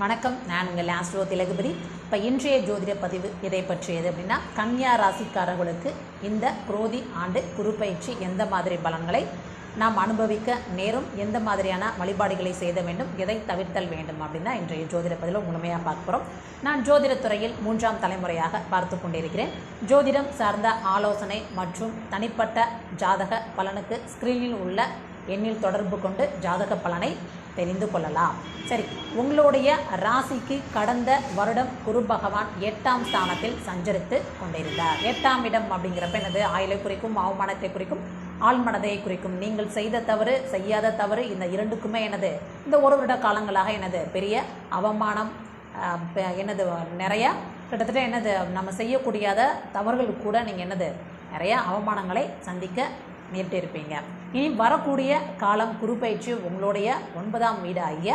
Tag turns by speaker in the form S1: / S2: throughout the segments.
S1: வணக்கம். நான் உங்கள் ஆஸ்ட்ரோ திலகுபதி. இப்போ இன்றைய ஜோதிட பதிவு எதை பற்றியது அப்படின்னா கன்னியா ராசிக்காரர்களுக்கு இந்த குரோதி ஆண்டு குறுப்பயிற்சி எந்த மாதிரி பலன்களை நாம் அனுபவிக்க நேரும் எந்த மாதிரியான வழிபாடுகளை செய்த வேண்டும் எதை தவிர்த்தல் வேண்டும் அப்படின்னா இன்றைய ஜோதிட பதிவில் முழுமையாக பார்க்க போகிறோம் நான் ஜோதிடத் துறையில் மூன்றாம் தலைமுறையாக பார்த்து கொண்டிருக்கிறேன். ஜோதிடம் சார்ந்த ஆலோசனை மற்றும் தனிப்பட்ட ஜாதக பலனுக்கு ஸ்க்ரீனில் உள்ள எண்ணில் தொடர்பு கொண்டு ஜாதக பலனை தெரிந்து கொள்ளலாம். சரி உங்களுடைய ராசிக்கு கடந்த வருடம் குரு பகவான் எட்டாம் ஸ்தானத்தில் சஞ்சரித்து கொண்டிருந்தார். எட்டாம் இடம் அப்படிங்கிறப்ப எனது ஆயிலை குறிக்கும் அவமானத்தை குறிக்கும் ஆழ்மனதை குறிக்கும். நீங்கள் செய்த தவறு செய்யாத தவறு இந்த இரண்டுக்குமே எனது இந்த ஒரு வருட காலங்களாக எனது பெரிய அவமானம் ஆஹ், என்னது நிறையா கிட்டத்தட்ட என்னது? நம்ம செய்யக்கூடியாத தவறுகள் கூட நீங்கள் என்னது? நிறைய அவமானங்களை சந்திக்க நேரிட்டிருப்பீங்க இனி வரக்கூடிய காலம் குரு பயிற்சி உங்களுடைய ஒன்பதாம் வீடு ஆகிய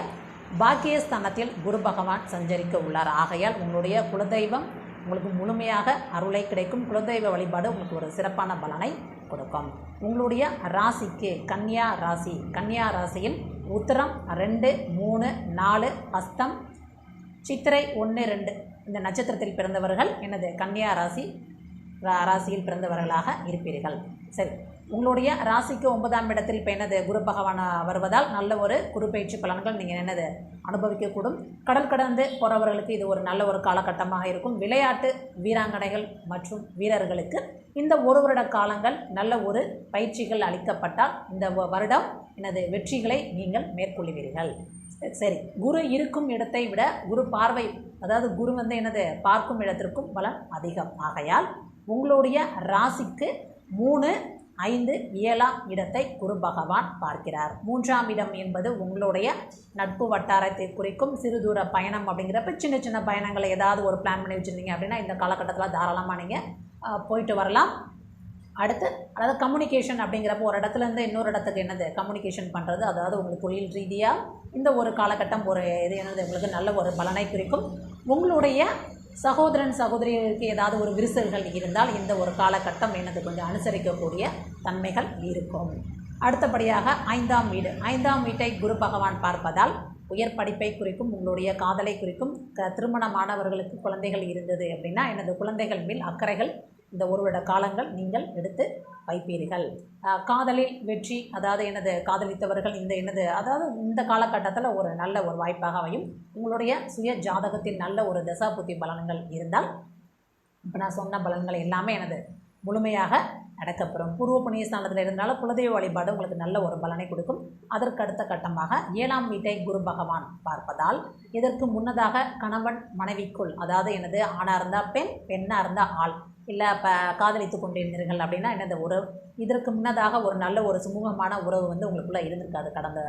S1: பாக்கியஸ்தானத்தில் குரு பகவான் சஞ்சரிக்க உள்ளார். ஆகையால் உங்களுடைய குலதெய்வம் உங்களுக்கு முழுமையாக அருளை கிடைக்கும். குலதெய்வ வழிபாடு உங்களுக்கு ஒரு சிறப்பான பலனை கொடுக்கும். உங்களுடைய ராசிக்கு கன்னியா ராசி. கன்னியா ராசியில் உத்தரம் ரெண்டு மூணு நாலு அஸ்தம் சித்திரை ஒன்று ரெண்டு. இந்த நட்சத்திரத்தில் பிறந்தவர்கள் எனது கன்னியா ராசி ராசியில் பிறந்தவர்களாக இருப்பீர்கள். சரி உங்களுடைய ராசிக்கு ஒன்பதாம் இடத்தில் இப்போ என்னது? குரு பகவான் வருவதால் நல்ல ஒரு குரு பயிற்சி பலன்கள் நீங்கள் என்னது அனுபவிக்கக்கூடும். கடல் கடந்து போகிறவர்களுக்கு இது ஒரு நல்ல ஒரு காலகட்டமாக இருக்கும். விளையாட்டு வீராங்கனைகள் மற்றும் வீரர்களுக்கு இந்த ஒரு வருட காலங்கள் நல்ல ஒரு பயிற்சிகள் அளிக்கப்பட்டால் இந்த வ- வருடம் எனது வெற்றிகளை நீங்கள் மேற்கொள்வீர்கள். சரி குரு இருக்கும் இடத்தை விட குரு பார்வை அதாவது குரு வந்து என்னது பார்க்கும் இடத்திற்கும் பலன் அதிகம். ஆகையால் உங்களுடைய ராசிக்கு மூணு ஐந்து ஏழாம் இடத்தை குரு பகவான் பார்க்கிறார். மூன்றாம் இடம் என்பது உங்களுடைய நட்பு வட்டாரத்தை குறிக்கும் சிறு தூர பயணம் அப்படிங்கிறப்ப சின்ன சின்ன பயணங்களை ஏதாவது ஒரு பிளான் பண்ணி வச்சுருந்தீங்க அப்படின்னா இந்த காலகட்டத்தில் தாராளமாக நீங்கள் போயிட்டு வரலாம். அடுத்து அதாவது கம்யூனிகேஷன் அப்படிங்கிறப்போ ஒரு இடத்துலேருந்து இன்னொரு இடத்துக்கு என்னது? கம்யூனிகேஷன் பண்ணுறது அதாவது உங்களுக்கு தொழில் ரீதியாக இந்த ஒரு காலகட்டம் ஒரு இது என்னது? உங்களுக்கு நல்ல ஒரு பலனை குறிக்கும். உங்களுடைய சகோதரன் சகோதரிகளுக்கு ஏதாவது ஒரு விரிசல்கள் இருந்தால் இந்த ஒரு காலகட்டம் என்னது? கொஞ்சம் அனுசரிக்கக்கூடிய தன்மைகள் இருக்கும். அடுத்தபடியாக ஐந்தாம் வீடு. ஐந்தாம் வீட்டை குரு பகவான் பார்ப்பதால் உயர் படிப்பை குறிக்கும் உங்களுடைய காதலை குறிக்கும் க திருமணமானவர்களுக்கு குழந்தைகள் இருந்தது அப்படின்னா எனது குழந்தைகள் மேல் அக்கறைகள் இந்த ஒரு வருட காலங்கள் நீங்கள் எடுத்து வைப்பீர்கள். காதலில் வெற்றி அதாவது எனது காதலித்தவர்கள் இந்த எனது அதாவது இந்த காலகட்டத்தில் ஒரு நல்ல ஒரு வாய்ப்பாக அமையும். உங்களுடைய சுய ஜாதகத்தில் நல்ல ஒரு தசாபுத்தி பலன்கள் இருந்தால் இப்போ நான் சொன்ன பலன்கள் எல்லாமே எனது முழுமையாக நடக்கப்பெறும். பூர்வ புண்ணிய ஸ்தானத்தில் இருந்தாலும் குலதெய்வ வழிபாடு உங்களுக்கு நல்ல ஒரு பலனை கொடுக்கும். அதற்கு அடுத்த கட்டமாக ஏழாம் வீட்டை குரு பகவான் பார்ப்பதால் இதற்கு முன்னதாக கணவன் மனைவிக்குள் அதாவது எனது ஆணாக இருந்தால் பெண் பெண்ணாக இருந்தால் ஆள் இல்லை இப்போ காதலித்து கொண்டிருந்தீர்கள் அப்படின்னா என்னது உறவு இதற்கு முன்னதாக ஒரு நல்ல ஒரு சுமூகமான உறவு வந்து உங்களுக்குள்ளே இருந்திருக்காது. கடந்த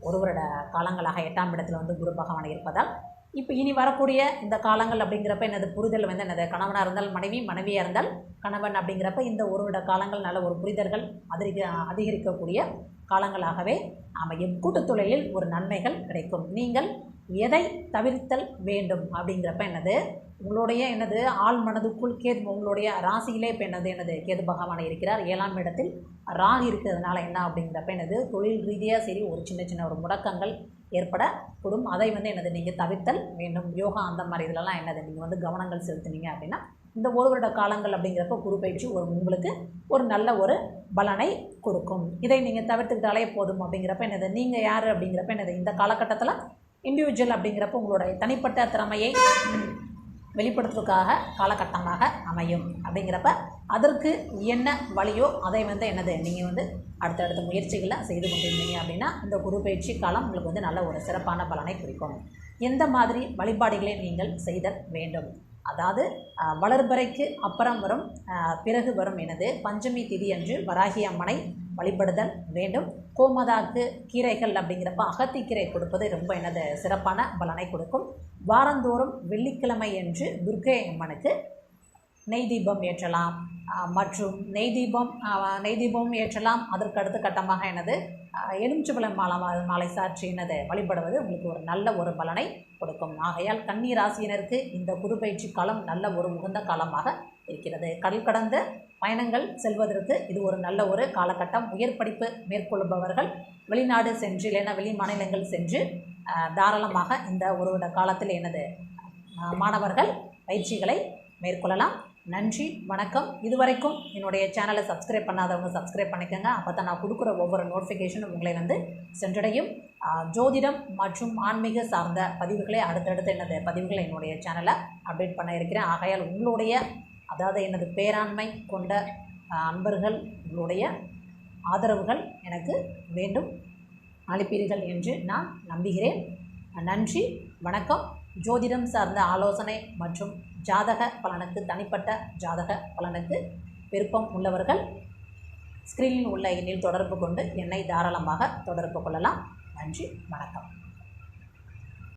S1: ஒரு வருட காலங்களாக எட்டாம் இடத்துல வந்து குரு பகவான் இருப்பதால் இப்போ இனி வரக்கூடிய இந்த காலங்கள் அப்படிங்கிறப்ப எனது புரிதல் வந்து எனது கணவனாக இருந்தால் மனைவி மனைவியாக இருந்தால் கணவன் அப்படிங்கிறப்ப இந்த ஒரு வருட காலங்கள் நல்ல ஒரு புரிதல்கள் அதிக அதிகரிக்கக்கூடிய காலங்களாகவே அமையும் கூட்டுத் தொழிலில் ஒரு நன்மைகள் கிடைக்கும். நீங்கள் எதை தவிர்த்தல் வேண்டும் அப்படிங்கிறப்ப என்னது? உங்களுடைய என்னது? ஆள் மனதுக்குள் கேது உங்களுடைய ராசியிலே இப்போ என்னது? என்னது? கேது பகவான் இருக்கிறார். ஏழாம் இடத்தில் ராகு இருக்கிறதுனால என்ன அப்படிங்கிறப்ப என்னது? தொழில் ரீதியாக சரி ஒரு சின்ன சின்ன ஒரு முடக்கங்கள் ஏற்படக்கூடும். அதை வந்து என்னது? நீங்கள் தவிர்த்தல் வேண்டும். யோகா அந்த மாதிரி இதிலலாம் என்னது? நீங்கள் வந்து கவனங்கள் செலுத்துனீங்க அப்படின்னா இந்த ஒரு வருட காலங்கள் அப்படிங்கிறப்ப குரு பயிற்சி ஒரு உங்களுக்கு ஒரு நல்ல ஒரு பலனை கொடுக்கும். இதை நீங்கள் தவிர்த்துக்கிட்டாலே போதும் அப்படிங்கிறப்ப என்னது? நீங்கள் யார் அப்படிங்கிறப்ப என்னது? இந்த காலகட்டத்தில் இண்டிவிஜுவல் அப்படிங்கிறப்ப உங்களுடைய தனிப்பட்ட திறமையை வெளிப்படுத்துறதுக்காக காலகட்டமாக அமையும். அப்படிங்கிறப்ப அதற்கு என்ன வழியோ அதை வந்து என்னது? நீங்கள் வந்து அடுத்தடுத்த முயற்சிகளை செய்து கொண்டிருந்தீங்க அப்படின்னா இந்த குரு பயிற்சி காலம் உங்களுக்கு வந்து நல்ல ஒரு சிறப்பான பலனை குறிக்கும். எந்த மாதிரி வழிபாடுகளை நீங்கள் செய்தல் வேண்டும்? அதாவது வளர்பறைக்கு அப்புறம் வரும் பிறகு வரும் எனது பஞ்சமி திதி அன்று வராகி அம்மனை வழிபடுதல் வேண்டும். கோமதாக்கு கீரைகள் அப்படிங்கிறப்ப அகத்திக்கீரை கொடுப்பது ரொம்ப எனது சிறப்பான பலனை கொடுக்கும். வாரந்தோறும் வெள்ளிக்கிழமை என்று துர்க்கை அம்மனுக்கு நெய் தீபம் ஏற்றலாம். மற்றும் நெய் தீபம் நெய் தீபம் ஏற்றலாம். அதற்கு அடுத்த கட்டமாக எனது எலுமிச்சபலம் மாலை மாலை சாற்றி எனது வழிபடுவது உங்களுக்கு ஒரு நல்ல ஒரு பலனை கொடுக்கும். ஆகையால் கன்னி ராசியினருக்கு இந்த குரு பயிற்சி காலம் நல்ல ஒரு உகந்த காலமாக இருக்கிறது. கடல் கடந்த பயணங்கள் செல்வதற்கு இது ஒரு நல்ல ஒரு காலகட்டம். உயர் படிப்பு மேற்கொள்பவர்கள் வெளிநாடு சென்று இல்லைன்னா வெளி மாநிலங்கள் சென்று தாராளமாக இந்த ஒரு வருட காலத்தில் எனது மாணவர்கள் பயிற்சிகளை மேற்கொள்ளலாம். நன்றி வணக்கம். இதுவரைக்கும் என்னுடைய சேனலை சப்ஸ்கிரைப் பண்ணாதவங்க சப்ஸ்கிரைப் பண்ணிக்கோங்க. அப்போ தான் நான் கொடுக்குற ஒவ்வொரு நோட்டிஃபிகேஷனும் உங்களை வந்து சென்றடையும். ஜோதிடம் மற்றும் ஆன்மீக சார்ந்த பதிவுகளை அடுத்தடுத்து எனது பதிவுகளை என்னுடைய சேனலை அப்டேட் பண்ண இருக்கிறேன். ஆகையால் உங்களுடைய அதாவது எனது பேராண்மை கொண்ட அன்பர்கள் உங்களுடைய ஆதரவுகள் எனக்கு வேண்டும். அளிப்பீர்கள் என்று நான் நம்புகிறேன். நன்றி வணக்கம். ஜோதிடம் சார்ந்த ஆலோசனை மற்றும் ஜாதக பலனுக்கு தனிப்பட்ட ஜாதக பலனுக்கு விருப்பம் உள்ளவர்கள் ஸ்க்ரீனில் உள்ள எண்ணில் தொடர்பு கொண்டு என்னை தாராளமாக தொடர்பு கொள்ளலாம். நன்றி வணக்கம்.